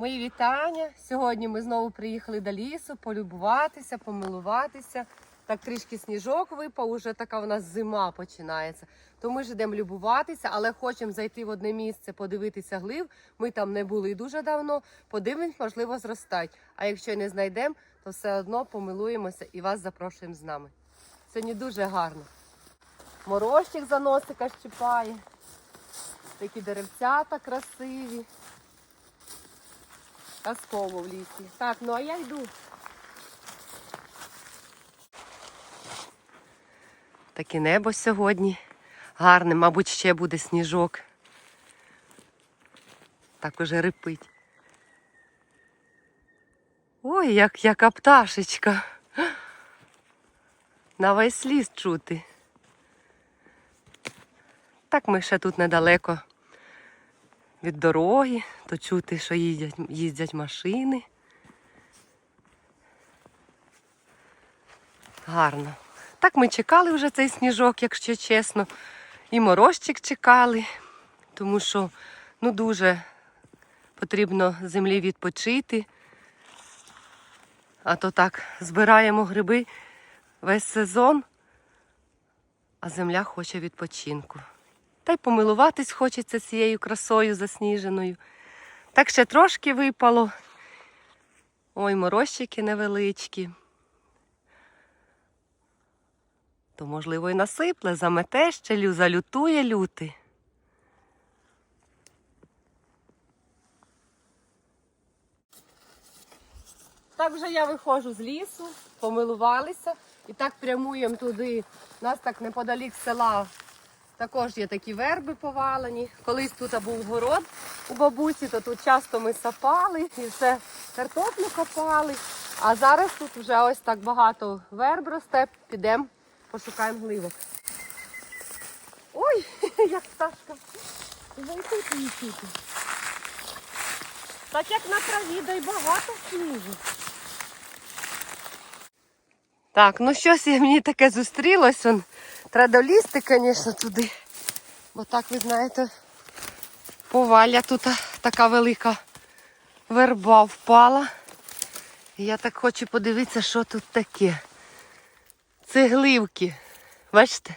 Мої вітання. Сьогодні ми знову приїхали до лісу полюбуватися, помилуватися. Так трішки сніжок випав, уже така у нас зима починається. То ми ж йдемо любуватися, але хочемо зайти в одне місце, подивитися глив. Ми там не були дуже давно. Подивимось, можливо, зростать. А якщо не знайдемо, то все одно помилуємося і вас запрошуємо з нами. Сьогодні дуже гарно. Морозчик за носика щипає. Такі деревцята красиві. Казково в лісі. Так, ну а я йду. Таке небо сьогодні. Гарне, мабуть, ще буде сніжок. Так уже рипить. Ой, як яка пташечка. На весь ліс чути. Так ми ще тут недалеко від дороги, то чути, що їздять, їздять машини. Гарно. Так ми чекали вже цей сніжок, якщо чесно. І морозчик чекали, тому що ну, дуже потрібно землі відпочити. А то так збираємо гриби весь сезон, а земля хоче відпочинку. Та й помилуватись хочеться цією красою засніженою. Так ще трошки випало. Ой, морозчики невеличкі. То, можливо, і насипле, замете ще, лю- залютує люти. Так вже я виходжу з лісу, помилувалися і так прямуємо туди. У нас так неподалік села також є такі верби повалені. Колись тут був город у бабусі, то тут часто ми сапали і все картоплю копали. А зараз тут вже ось так багато верб росте. Підемо, пошукаємо гливок. Ой, як пташка. Зайти. Так як на траві, да багато снігу. Так, ну щось мені таке зустрілось. Он. Треба долізти, звісно, туди. Бо так, ви знаєте, поваля тут така велика верба впала. Я так хочу подивитися, що тут таке. Цегливки. Бачите?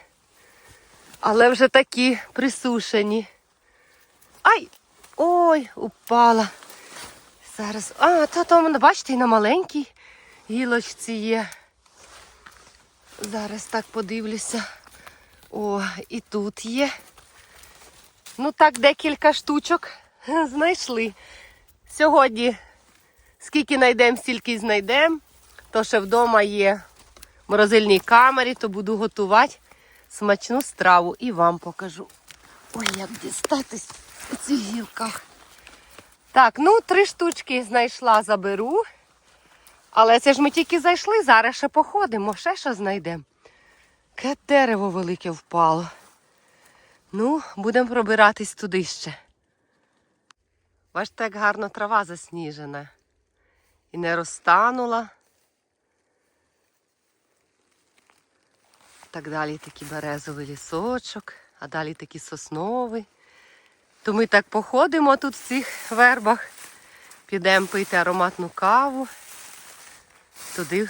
Але вже такі присушені. Ай! Ой, упала. Зараз. А, то там, бачите, і на маленькій гілочці є. Зараз так подивлюся. О, і тут є. Ну так, декілька штучок знайшли. Сьогодні скільки знайдемо, стільки й знайдемо. То ще вдома є в морозильній камері, то буду готувати смачну страву і вам покажу. Ой, як дістатись у цих гілках. Так, ну три штучки знайшла, заберу. Але це ж ми тільки зайшли, зараз ще походимо, ще що знайдемо. Яке дерево велике впало. Ну, будемо пробиратись туди ще. Бачите, як гарно трава засніжена. І не розтанула. Так далі такий березовий лісочок, а далі такий сосновий. То ми так походимо тут в цих вербах, підемо пити ароматну каву туди,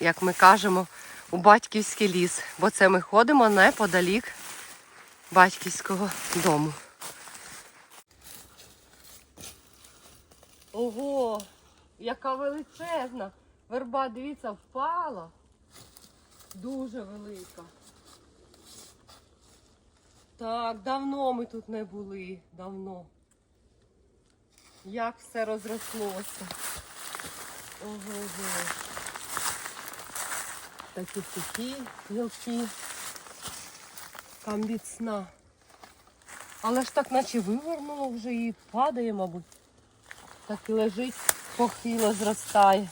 як ми кажемо, у батьківський ліс, бо це ми ходимо неподалік батьківського дому. Ого, яка величезна! Верба, дивіться, впала. Дуже велика. Так, давно ми тут не були. Давно. Як все розрослося. Ого-го. Такі сухі гілки. Там від сна. Але ж так наче вивернуло вже і падає, мабуть. Так і лежить, похило зростає.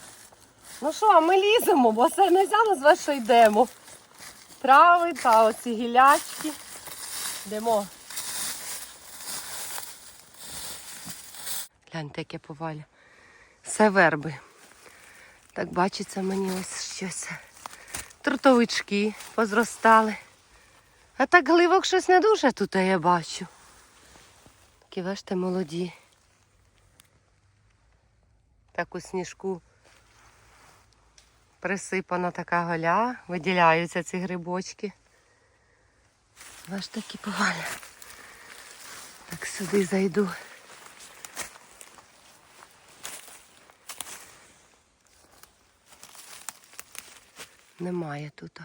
Ну що, а ми ліземо, бо це не назвати, що йдемо. Трави та оці гілячки. Йдемо. Гляньте, яке поваля. Все верби. Так бачиться мені ось щось. Трутовички позростали. А так гливок щось не дуже тут я бачу. Такі бачите, молоді. Так у сніжку присипана така голя, виділяються ці грибочки. Аж такі повалі. Так сюди зайду. Немає тут.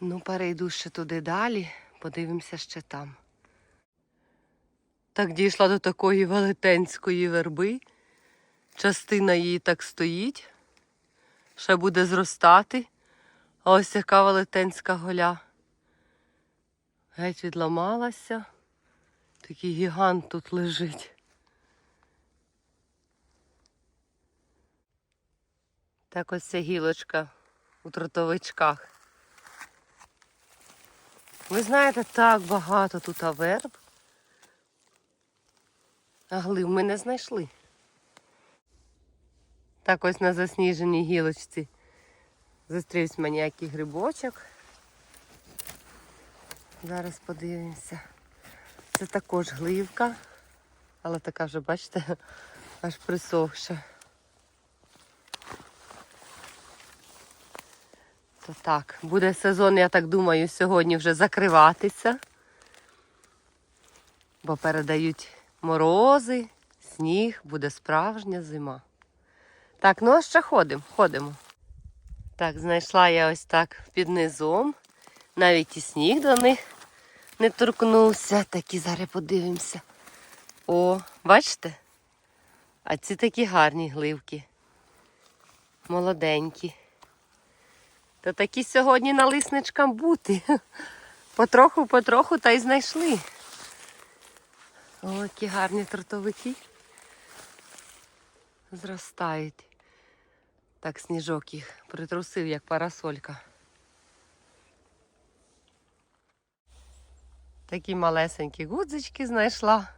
Ну, перейду ще туди далі, подивимося ще там. Так дійшла до такої велетенської верби. Частина її так стоїть, ще буде зростати. А ось яка велетенська голя. Геть відламалася. Такий гігант тут лежить. Так ось ця гілочка у тротовичках. Ви знаєте, так багато тут верб. А глив ми не знайшли. Так ось на засніженій гілочці зустрівся мені грибочок. Зараз подивимося. Це також гливка, але така вже, бачите, аж присохша. То так, буде сезон, я так думаю, сьогодні вже закриватися, бо передають морози, сніг, буде справжня зима. Так, ну а ще ходимо, ходимо. Так, знайшла я ось так під низом. Навіть і сніг до них не торкнувся. Такі зараз подивимося. О, бачите? А ці такі гарні гливки. Молоденькі. То такі сьогодні налисничкам бути. Потроху, потроху та й знайшли. О, які гарні тротовики. Зростають. Так сніжок їх притрусив, як парасолька. Такі малесенькі гудзички знайшла.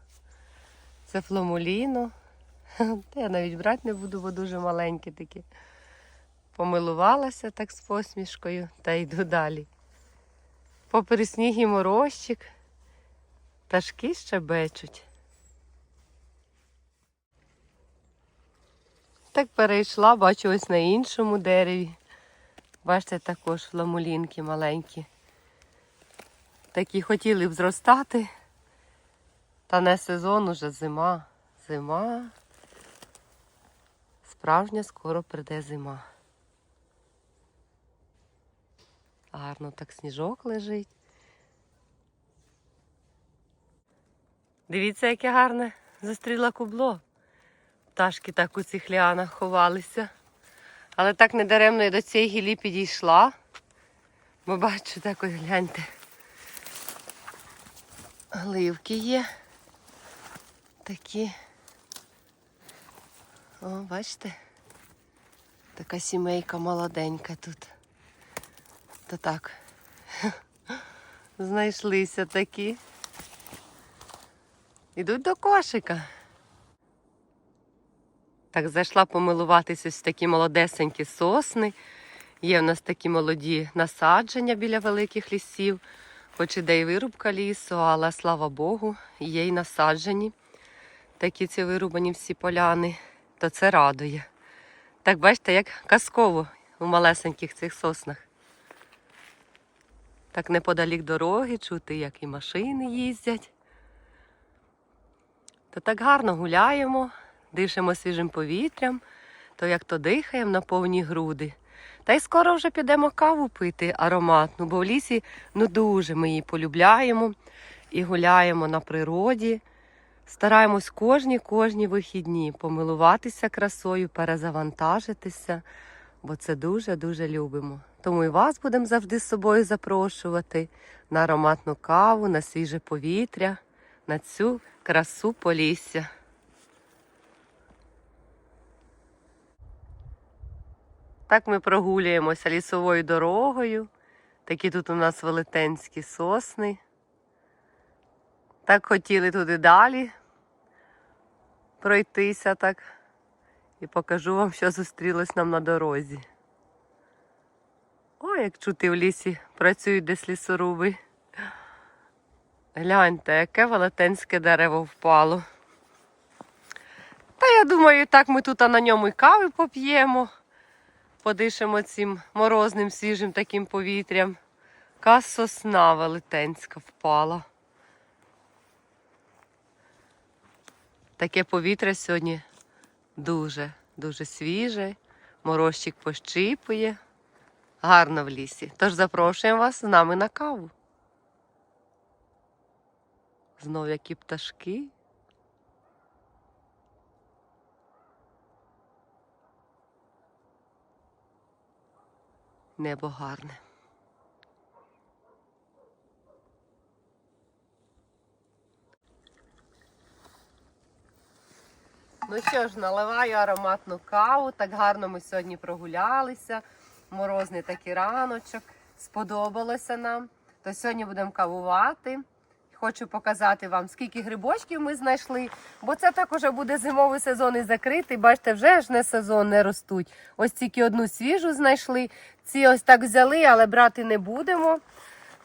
Це фломуліно. Та я навіть брати не буду, бо дуже маленькі такі. Помилувалася так з посмішкою та йду далі. Попри сніг і морозчик, пташки щебечуть. Так перейшла, бачу ось на іншому дереві. Бачите, також фламулінки маленькі. Такі хотіли б зростати. Та не сезон уже зима. Зима. Справжня скоро прийде зима. Гарно так сніжок лежить. Дивіться, яке гарне зустріла кубло. Пташки так у цих ліанах ховалися. Але так недаремно я до цієї гілі підійшла. Бо бачу, так ось гляньте. Гливки є. Такі. О, бачите? Така сімейка молоденька тут. То так. Знайшлися такі. Ідуть до кошика. Так, зайшла помилуватись ось такі молодесенькі сосни. Є в нас такі молоді насадження біля великих лісів, хоч іде й вирубка лісу, але слава Богу, є й насаджені. Такі ці вирубані всі поляни, то це радує. Так бачите, як казково у малесеньких цих соснах. Так неподалік дороги чути, як і машини їздять. То так гарно гуляємо, дишимо свіжим повітрям, то як то дихаємо на повні груди. Та й скоро вже підемо каву пити ароматну, бо в лісі ну дуже ми її полюбляємо і гуляємо на природі. Стараємось кожні кожні вихідні помилуватися красою, перезавантажитися, бо це дуже-дуже любимо. Тому і вас будемо завжди з собою запрошувати на ароматну каву, на свіже повітря, на цю красу полісся. Так ми прогулюємося лісовою дорогою. Такі тут у нас велетенські сосни. Так хотіли туди далі пройтися так. І покажу вам, що зустрілось нам на дорозі. Ой, як чути в лісі працюють десь лісоруби. Гляньте, яке велетенське дерево впало. Та я думаю, так ми тут на ньому і кави поп'ємо, подишимо цим морозним свіжим таким повітрям. Ка сосна велетенська впала. Таке повітря сьогодні дуже, дуже свіже. Морозчик пощипує. Гарно в лісі. Тож запрошуємо вас з нами на каву. Знов які пташки. Небо гарне. Ну що ж, наливаю ароматну каву. Так гарно ми сьогодні прогулялися. Морозний такий раночок. Сподобалося нам. То сьогодні будемо кавувати. Хочу показати вам, скільки грибочків ми знайшли, бо це так уже буде зимовий сезон і закритий. Бачите, вже ж не сезон не ростуть. Ось тільки одну свіжу знайшли. Ці ось так взяли, але брати не будемо.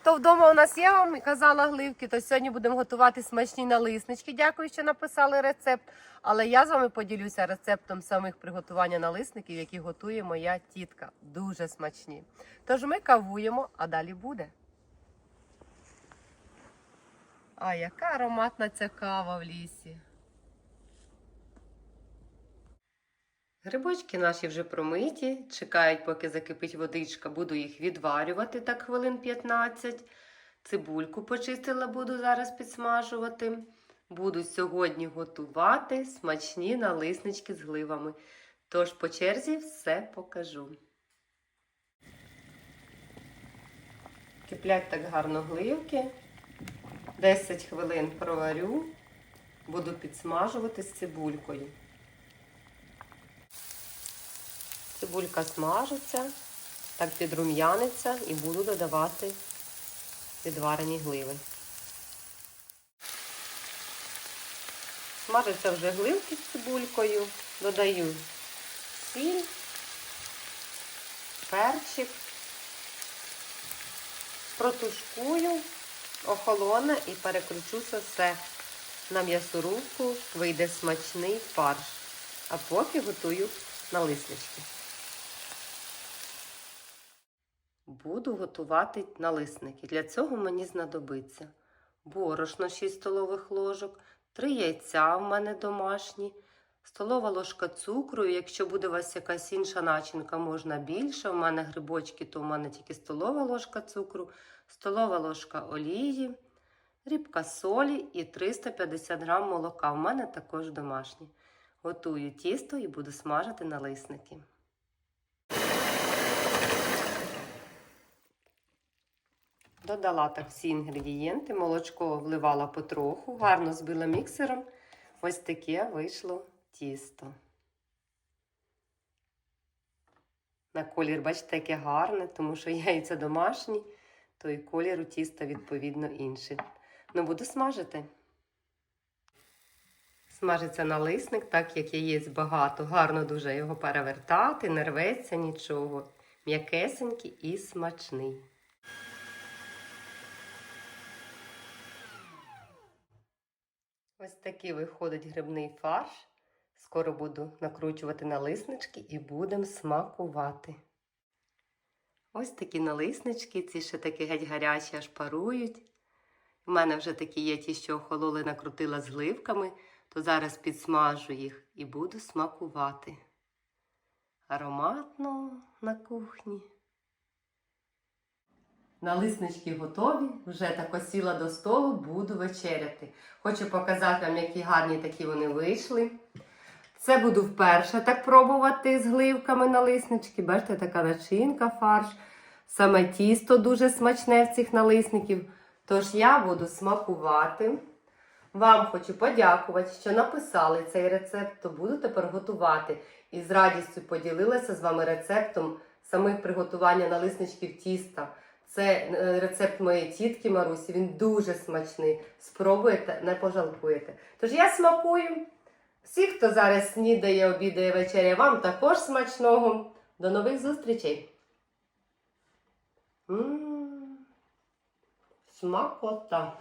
То вдома у нас є, вам казала гливки, то сьогодні будемо готувати смачні налиснички. Дякую, що написали рецепт. Але я з вами поділюся рецептом самих приготування налисників, які готує моя тітка. Дуже смачні. Тож ми кавуємо, а далі буде. А яка ароматна ця кава в лісі. Грибочки наші вже промиті, чекають, поки закипить водичка, буду їх відварювати так хвилин 15. Цибульку почистила, буду зараз підсмажувати. Буду сьогодні готувати смачні налиснички з гливами. Тож по черзі все покажу. Киплять так гарно гливки. 10 хвилин проварю, буду підсмажувати з цибулькою. Цибулька смажиться, так підрум'яниться і буду додавати відварені гливи. Смажаться вже гливки з цибулькою, додаю сіль, перчик, протушкую, охолоне і перекручу це все на м'ясорубку, вийде смачний фарш. А поки готую налиснички. Буду готувати налисники. Для цього мені знадобиться борошно 6 столових ложок, 3 яйця в мене домашні, столова ложка цукру. Якщо буде у вас якась інша начинка, можна більше. У мене грибочки, то у мене тільки столова ложка цукру, столова ложка олії, рібка солі і 350 грам молока. У мене також домашні. Готую тісто і буду смажити налисники. Додала так всі інгредієнти, молочко вливала потроху, гарно збила міксером. Ось таке вийшло тісто. На колір, бачите, яке гарне, тому що яйця домашні, то і колір у тіста відповідно інший. Ну, буду смажити. Смажиться налисник, так як яєць багато. Гарно дуже його перевертати, не рветься нічого. М'якесенький і смачний. Ось такий виходить грибний фарш. Скоро буду накручувати налиснички і будемо смакувати. Ось такі налиснички, ці ще такі геть гарячі, аж парують. У мене вже такі є ті, що охололи, накрутила з гливками, то зараз підсмажу їх і буду смакувати. Ароматно на кухні. Налиснички готові, вже так сіла до столу, буду вечеряти. Хочу показати вам, які гарні такі вони вийшли. Це буду вперше так пробувати з гливками налиснички. Бачите, така начинка, фарш. Саме тісто дуже смачне в цих налисників. Тож я буду смакувати. Вам хочу подякувати, що написали цей рецепт, то буду тепер готувати. І з радістю поділилася з вами рецептом самих приготування налисничків тіста. Це е, рецепт моєї тітки Марусі. Він дуже смачний. Спробуєте, не пожалкуєте. Тож я смакую. Всі, хто зараз снідає, обідає вечеря, вам також смачного. До нових зустрічей. М-м-м, смакота.